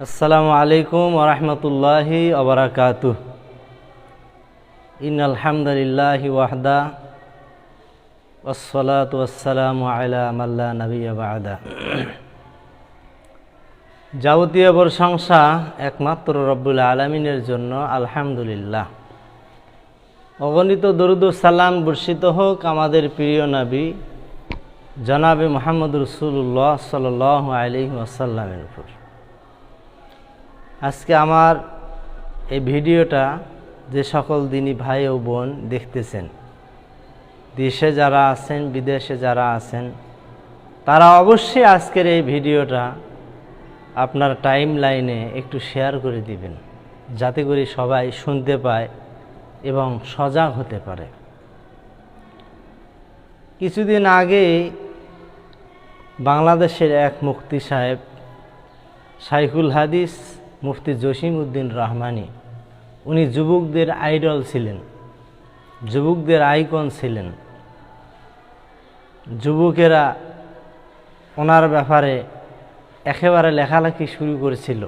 আসসালামু আলাইকুম ওরহমতুল্লাহি ওবরাকাতু ইন আলহামদুলিল্লাহি ওয়াহদা ওসলাত ওয়াসালামু আলা নবী বাদা। যাবতীয় প্রশংসা একমাত্র রব্বুল আলমিনের জন্য, আলহামদুলিল্লাহ। অগণিত দরুদ সালাম বর্ষিত হোক আমাদের প্রিয় নবী, জনাবে মোহাম্মদ রসুল্লাহ সাল আলি ওয়াসাল্লামের উপর। আজকে আমার এই ভিডিওটা যে সকল দিনী ভাই ও বোন দেখতেছেন, দেশে যারা আছেন, বিদেশে যারা আছেন, তারা অবশ্যই আজকের এই ভিডিওটা আপনার টাইম লাইনে একটু শেয়ার করে দিবেন, যাতে করে সবাই শুনতে পায় এবং সজাগ হতে পারে। কিছুদিন আগে বাংলাদেশের এক মুক্তি সাহেব, শাইখুল হাদিস মুফতি জসিম উদ্দিন রহমানি। উনি যুবকদের আইডল ছিলেন, যুবকদের আইকন ছিলেন। যুবকেরা ওনার ব্যাপারে একেবারে লেখালেখি শুরু করেছিল।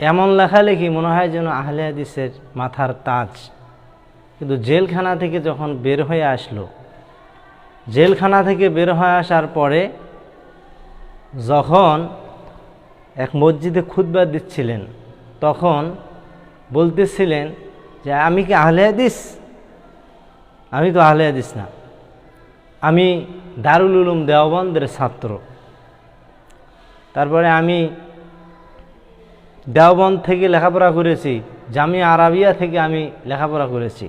এমন লেখালেখি মনে হয় যেন আহলে হাদিসের মাথার তাজ। কিন্তু জেলখানা থেকে যখন বের হয়ে আসলো, জেলখানা থেকে বের হয়ে আসার পরে যখন এক মসজিদে খুতবা দিচ্ছিলেন। তখন বলতেছিলেন যে, আমি কি আহলে হাদিস? আমি তো আহলে হাদিস না। আমি দারুল উলুম দেওবন্দের ছাত্র। তারপরে আমি দেওবন্দ থেকে লেখাপড়া করেছি জামি আরাবিয়া থেকে আমি লেখাপড়া করেছি।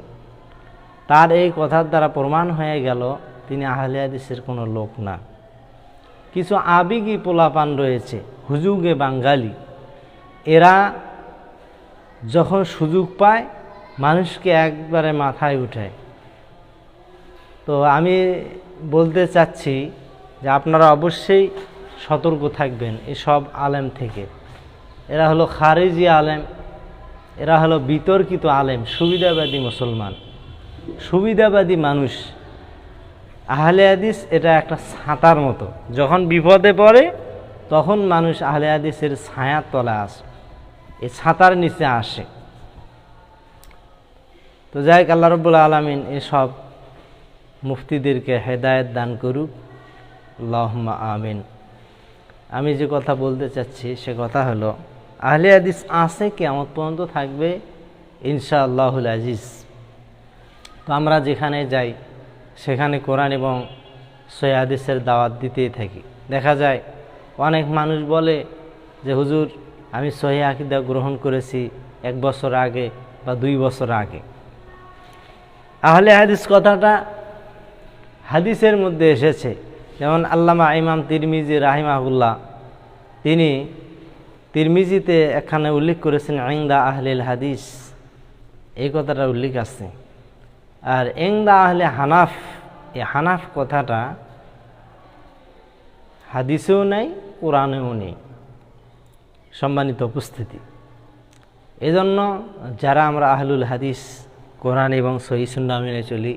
তার এই কথার দ্বারা প্রমাণ হয়ে গেল, তিনি আহলে হাদিসের কোনো লোক না। কিছু আবেগী পোলাপান রয়েছে। হুজুগে বাঙালি। এরা যখন সুযোগ পায়, মানুষকে একবারে মাথায় উঠায় তো আমি বলতে চাচ্ছি যে আপনারা অবশ্যই সতর্ক থাকবেন এসব আলেম থেকে। এরা হলো খারেজি আলেম, এরা হলো বিতর্কিত আলেম, সুবিধাবাদী মুসলমান। সুবিধাবাদী মানুষ। আহলে হাদিস এটা একটা ছাতার মতো। যখন বিপদে পড়ে তখন মানুষ আহলে হাদিসের ছায়ার তলা আসে, এই ছাতার নিচে আসে। তো যাই আল্লাহ রব্বুল আলমিন এসব মুফতিদেরকে হেদায়ত দান করুক। আল্লাহমা আমিন। আমি যে কথা বলতে চাচ্ছি, সে কথা হলো, আহলে হাদিস আছে কেমন পর্যন্ত থাকবে ইনশা আল্লাহুল আজিজ। তো আমরা যেখানে যাই, সেখানে কোরআন এবং সৈয়াদিসের দাওয়াত দিতেই থাকি। দেখা যায় অনেক মানুষ বলে যে, হুজুর, আমি সহি আকিদা গ্রহণ করেছি এক বছর আগে বা দুই বছর আগে। আহলে হাদিস কথাটা হাদিসের মধ্যে এসেছে। যেমন আল্লামা ইমাম তিরমিজি রাহিমাহুল্লাহ, তিনি তিরমিজিতে এখানে উল্লেখ করেছেন আইন্দা আহলিল হাদিস। এই কথাটা উল্লেখ আছে। আর এংদা আহলে হানাফ, এই হানাফ কথাটা হাদিসেও নাই, কোরআনেও নেই। সম্মানিত উপস্থিতি। এজন্য যারা আমরা আহলুল হাদিস, কোরআন এবং সহিসুন্না মেনে চলি,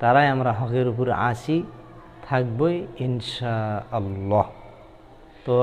তারাই আমরা হকের উপর আসি, থাকবই ইনশা আল্লাহ তো